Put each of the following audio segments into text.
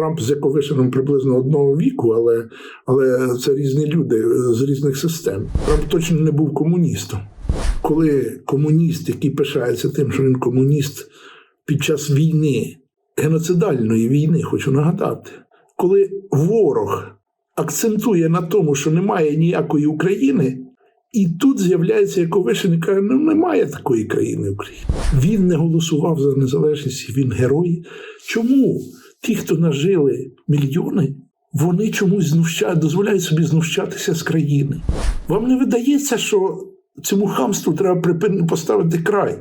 Трамп з Яковишином приблизно одного віку, але, але це різні люди з різних систем. Трамп точно не був комуністом. Коли комуніст, який пишається тим, що він комуніст під час війни, геноцидальної війни, хочу нагадати, коли ворог акцентує на тому, що немає ніякої України, і тут з'являється Яковишин і каже, ну немає такої країни України. Він не голосував за незалежність, він герой. Чому ті, хто нажили мільйони, вони чомусь знущають, дозволяють собі знущатися з країни? Вам не видається, що цьому хамству треба припин... поставити край?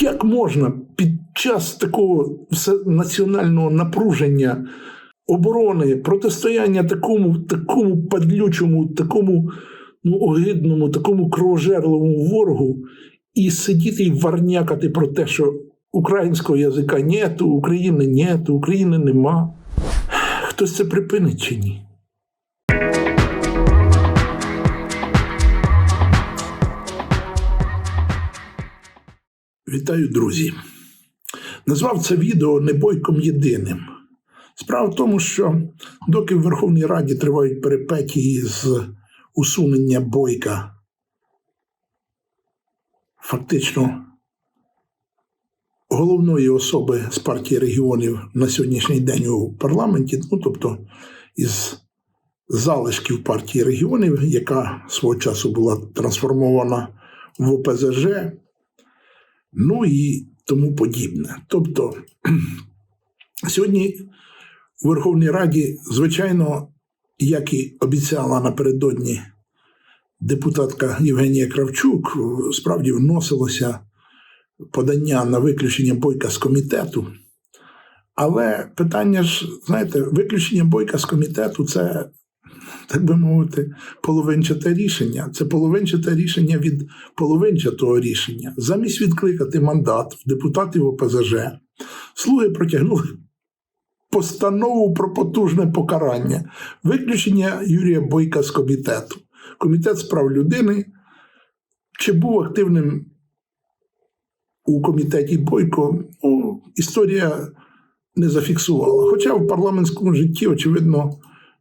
Як можна під час такого національного напруження? оборони, протистояння такому, такому падлючому, такому ну, огидному, такому кровожерливому ворогу, і сидіти і варнякати про те, що українського язика нету, України нету, України нема. Хтось це припинить чи ні? Вітаю, друзі! Назвав це відео не бойком єдиним. Справа в тому, що доки в Верховній Раді тривають перипетії з усунення бойка, фактично головної особи з партії регіонів на сьогоднішній день у парламенті, ну тобто із залишків партії регіонів, яка свого часу була трансформована в ОПЗЖ, ну і тому подібне. Тобто сьогодні у Верховній Раді, звичайно, як і обіцяла напередодні депутатка Євгенія Кравчук, справді вносилося подання на виключення бойка з комітету. Але питання ж, знаєте, виключення бойка з комітету це, так би мовити, половинчате рішення. Це половинчате рішення від половинчатого рішення. Замість відкликати мандат в депутатів ОПЗЖ, слуги протягнули постанову про потужне покарання, виключення Юрія Бойка з комітету. Комітет з прав людини чи був активним у комітеті Бойко, ну, історія не зафіксувала. Хоча в парламентському житті, очевидно,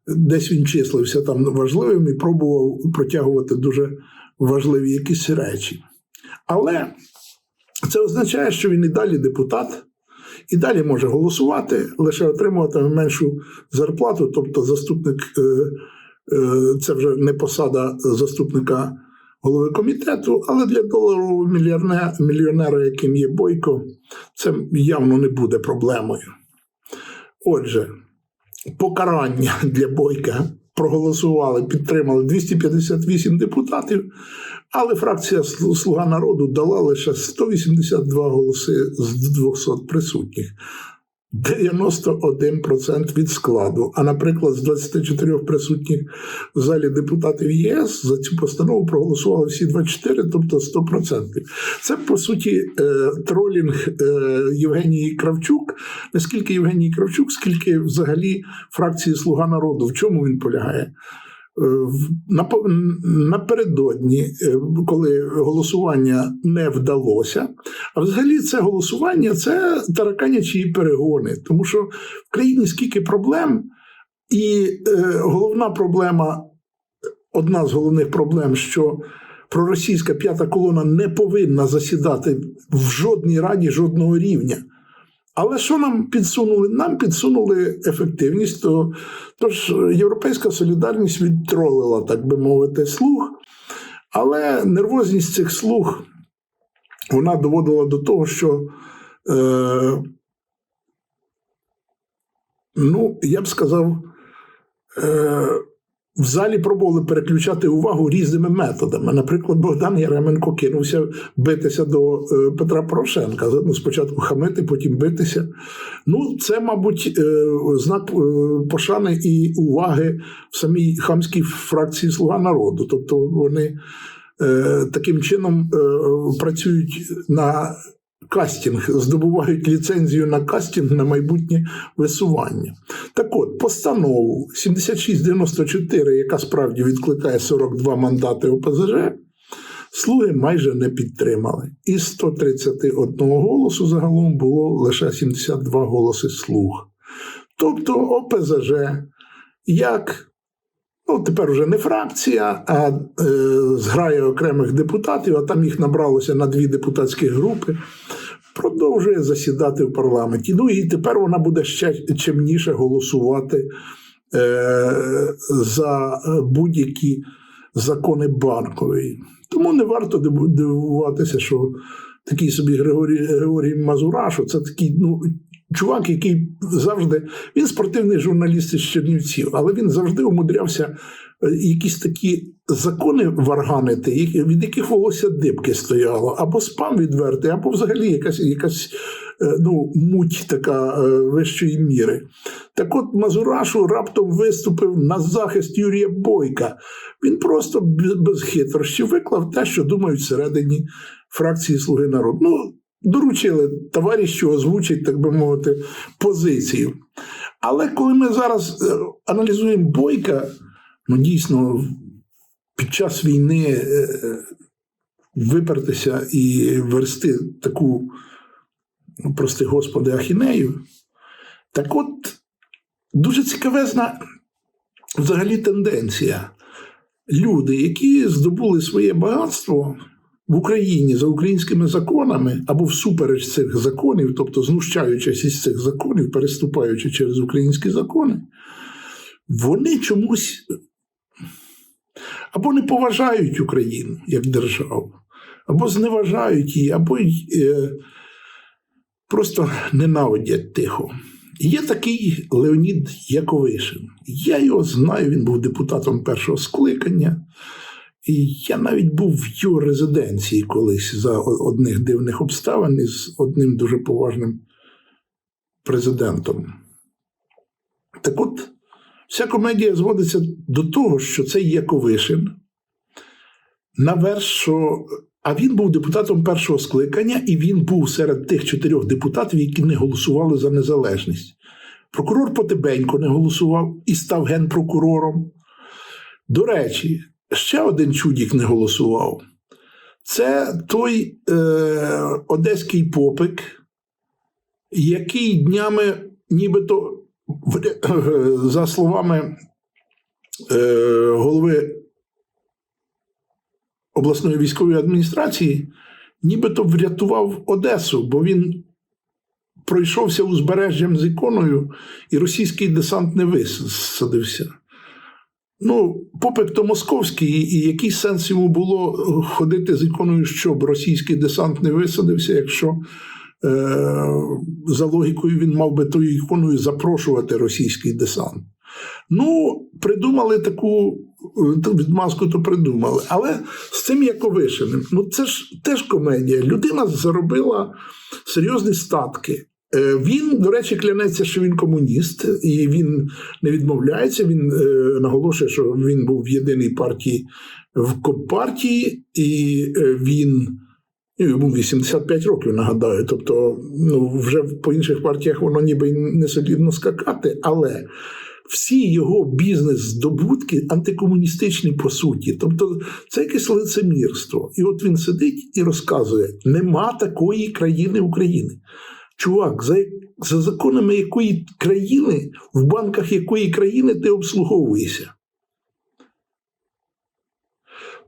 десь він числився там важливим і пробував протягувати дуже важливі якісь речі. Але це означає, що він і далі депутат, і далі може голосувати, лише отримуватиме меншу зарплату, тобто заступник, е, е, це вже не посада заступника голови комітету, але для доларового мільйонера, мільйонера, яким є Бойко, це явно не буде проблемою. Отже, покарання для Бойка проголосували, підтримали 258 депутатів, але фракція Слуга народу дала лише 182 голоси з 200 присутніх. 91% від складу. А, наприклад, з 24 присутніх в залі депутатів ЄС за цю постанову проголосували всі 24, тобто 100%. Це по суті е, тролінг е, Євгенії Кравчук. Не скільки Євгенії Кравчук, скільки взагалі фракції Слуга народу. В чому він полягає? Е, Напередодні, е, коли голосування не вдалося, а взагалі це голосування це тараканячі перегони, тому що в країні скільки проблем, і е, головна проблема, одна з головних проблем, що проросійська п'ята колона не повинна засідати в жодній раді жодного рівня. Але що нам підсунули? Нам підсунули ефективність, то, тож Європейська солідарність відтролила, так би мовити, слух. Але нервозність цих слуг вона доводила до того, що е, ну, я б сказав, е, в залі пробували переключати увагу різними методами. Наприклад, Богдан Яременко кинувся битися до е, Петра Порошенка. Ну, спочатку хамити, потім битися. Ну, це, мабуть, е, знак е, пошани і уваги в самій хамській фракції Слуга народу. Тобто вони таким чином працюють на кастинг, здобувають ліцензію на кастинг на майбутнє висування. Так от, постанову 7694, яка справді відкликає 42 мандати ОПЗЖ, слуги майже не підтримали. Із 131 голосу загалом було лише 72 голоси слуг. тобто ОПЗЖ, як ну, тепер вже не фракція, а е, зграя окремих депутатів, а там їх набралося на дві депутатські групи, продовжує засідати в парламенті. Ну і тепер вона буде ще чимніше голосувати е, за будь-які закони банкової. Тому не варто дивуватися, що такий собі Григорій, Григорій Мазурашу, це такий ну, чувак, який завжди він спортивний журналіст із Чернівців, але він завжди умудрявся якісь такі закони варганити, від яких волосся дибки стояло, або спам відвертий, або взагалі якась, якась е, ну, муть така е, вищої міри. Так от Мазурашу раптом виступив на захист Юрія Бойка. Він просто без хитрощів виклав те, що думають всередині фракції Слуги народу. Ну, доручили товаришу озвучить, так би мовити, позицію. Але коли ми зараз е, аналізуємо Бойка, ну дійсно під час війни е, е, випертися і версти таку, ну, прости господи, ахінею. Так от дуже цікавезна взагалі тенденція. Люди, які здобули своє багатство в Україні за українськими законами або всупереч цих законів, тобто знущаючись із цих законів, переступаючи через українські закони, вони чомусь або не поважають Україну як державу, або зневажають її, або е, просто ненавидять тихо. Є такий Леонід Яковишин. Я його знаю, він був депутатом першого скликання. І я навіть був в його резиденції колись за одних дивних обставин із одним дуже поважним президентом. Так от, вся комедія зводиться до того, що цей Яковишин наверх, що. А він був депутатом першого скликання, і він був серед тих чотирьох депутатів, які не голосували за незалежність. Прокурор Потебенько не голосував і став генпрокурором. До речі, ще один чудік не голосував. Це той е, одеський попик, який днями, нібито, за словами е, голови обласної військової адміністрації, нібито врятував Одесу, бо він пройшовся узбережжям з іконою, і російський десант не висадився. Ну, попик то московський, і який сенс йому було ходити з іконою, щоб російський десант не висадився, якщо е, за логікою він мав би тою іконою запрошувати російський десант. Ну, придумали таку е, відмазку, то придумали. Але з цим Яковишиним, ну це ж теж комедія. Людина заробила серйозні статки. Е, Він, до речі, клянеться, що він комуніст, і він не відмовляється. Він е, наголошує, що він був в єдиній партії в Компартії, і е, він йому 85 років, нагадаю. Тобто, ну, вже по інших партіях воно ніби не солідно скакати, але всі його бізнес-здобутки антикомуністичні по суті. Тобто це якесь лицемірство. І от він сидить і розказує: нема такої країни України. Чувак, за, за законами якої країни, в банках якої країни ти обслуговуєшся?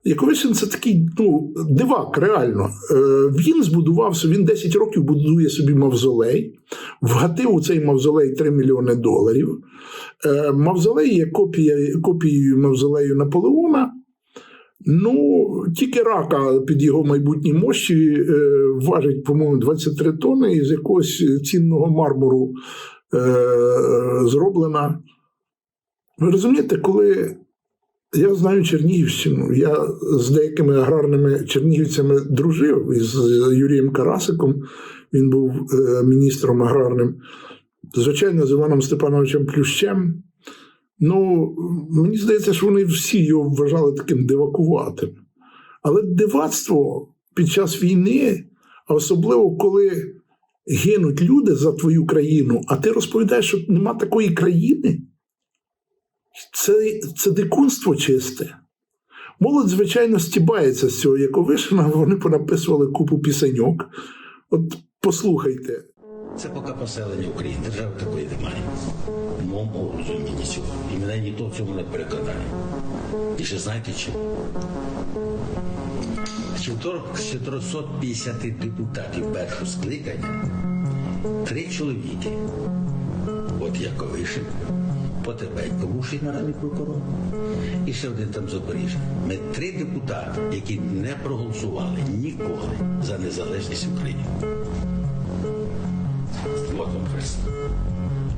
Яковишин це такий ну, дивак, реально. Е, він збудувався, він 10 років будує собі мавзолей, вгатив у цей мавзолей 3 мільйони доларів. Е, мавзолей є копія, копією мавзолею Наполеона. Ну, тільки рака під його майбутні мощі е, важить, по-моєму, 23 тонни, і з якогось цінного мармуру е, зроблена. Ви розумієте, коли я знаю Чернігівщину, я з деякими аграрними чернігівцями дружив із Юрієм Карасиком, він був е, міністром аграрним, звичайно, з Іваном Степановичем Плющем. Ну, мені здається, що вони всі його вважали таким дивакуватим. Але дивацтво під час війни, а особливо коли гинуть люди за твою країну, а ти розповідаєш, що нема такої країни, це, це дикунство чисте. Молодь, звичайно, стібається з цього Яковишина, вони понаписували купу пісеньок. От послухайте. Це поки поселення України. Держави такої немає. В моєму розумінні цього. І мене ніхто в цьому не переконає. І ще знаєте З 450 депутатів першого скликання три чоловіки. От Яковишин, Потебенько, бувший народний прокурор, і ще один там Запоріжжя. Ми три депутати, які не проголосували ніколи за незалежність України. От вам хрест.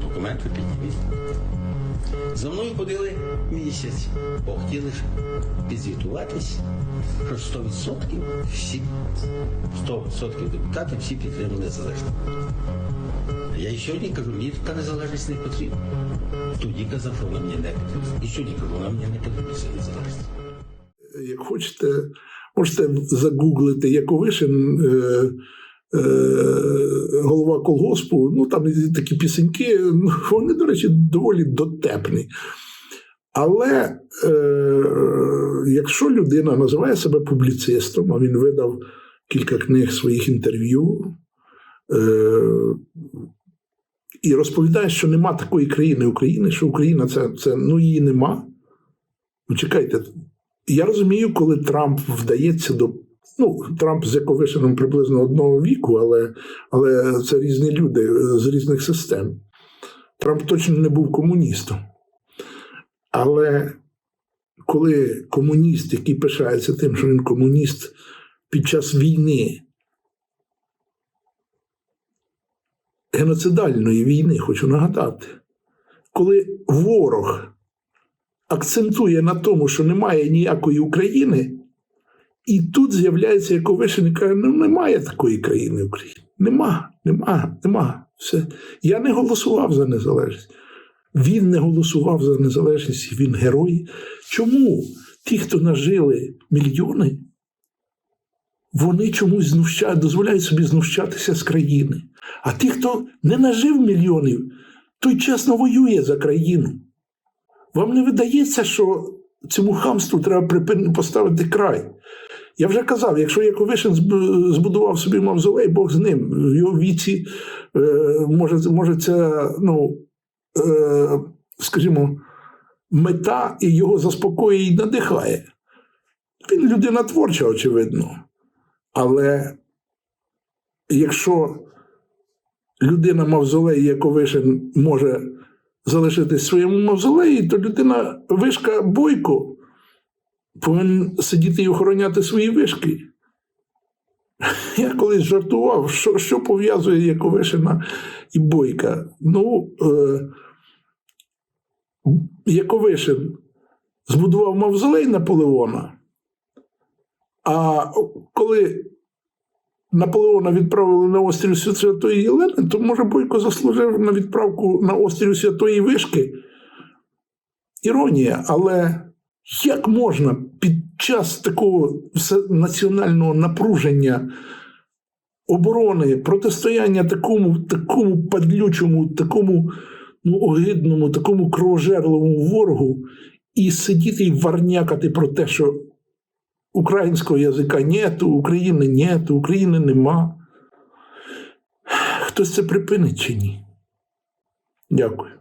Документи підніміть. За мною ходили місяць, бо хотіли ж підзвітуватись, що 100% всі 100% депутатів всі підтримали незалежність. Я і сьогодні кажу, мені така незалежність не потрібна. Тоді казав, що вона мені не. І сьогодні вона мені не ця незалежність. Як хочете, можете загуглити Яковишин, е, е, голова колгоспу. Ну там такі пісеньки, ну, вони, до речі, доволі дотепні. Але е, якщо людина називає себе публіцистом, а він видав кілька книг своїх інтерв'ю. Е, і розповідає, що нема такої країни України, що Україна це, це ну її нема. Ну, чекайте, я розумію, коли Трамп вдається до. Ну, Трамп з Яковишином приблизно одного віку, але, але це різні люди е, з різних систем. Трамп точно не був комуністом. Але коли комуніст, який пишається тим, що він комуніст під час війни, геноцидальної війни, хочу нагадати, коли ворог акцентує на тому, що немає ніякої України, і тут з'являється Яковишин і каже: ну немає такої країни України. Нема, нема, нема. Все. Я не голосував за незалежність. Він не голосував за незалежність, він герой. Чому ті, хто нажили мільйони, вони чомусь знущають, дозволяють собі знущатися з країни. А ті, хто не нажив мільйонів, той чесно воює за країну. Вам не видається, що цьому хамству треба припин... поставити край. Я вже казав, якщо Яковишин збудував собі мавзолей, Бог з ним. В його віці е, може, може це, ну, е, скажімо, мета і його заспокоює і надихає. Він людина творча, очевидно. Але якщо людина мавзолей Яковишин може залишитись в своєму мавзолеї, то людина вишка Бойко повинен сидіти і охороняти свої вишки. Я колись жартував, що, що пов'язує Яковишина і Бойка. Ну, е, Яковишин збудував мавзолей Наполеона, а коли Наполеона відправили на острів Святої Єлени, то може Бойко заслужив на відправку на острів Святої Вишки. Іронія, але як можна під час такого національного напруження оборони, протистояння такому, такому падлючому, такому ну, огидному, такому кровожерливому ворогу, і сидіти і варнякати про те, що Українського язика нету, України нету, України нема. Хтось це припинить чи ні? Дякую.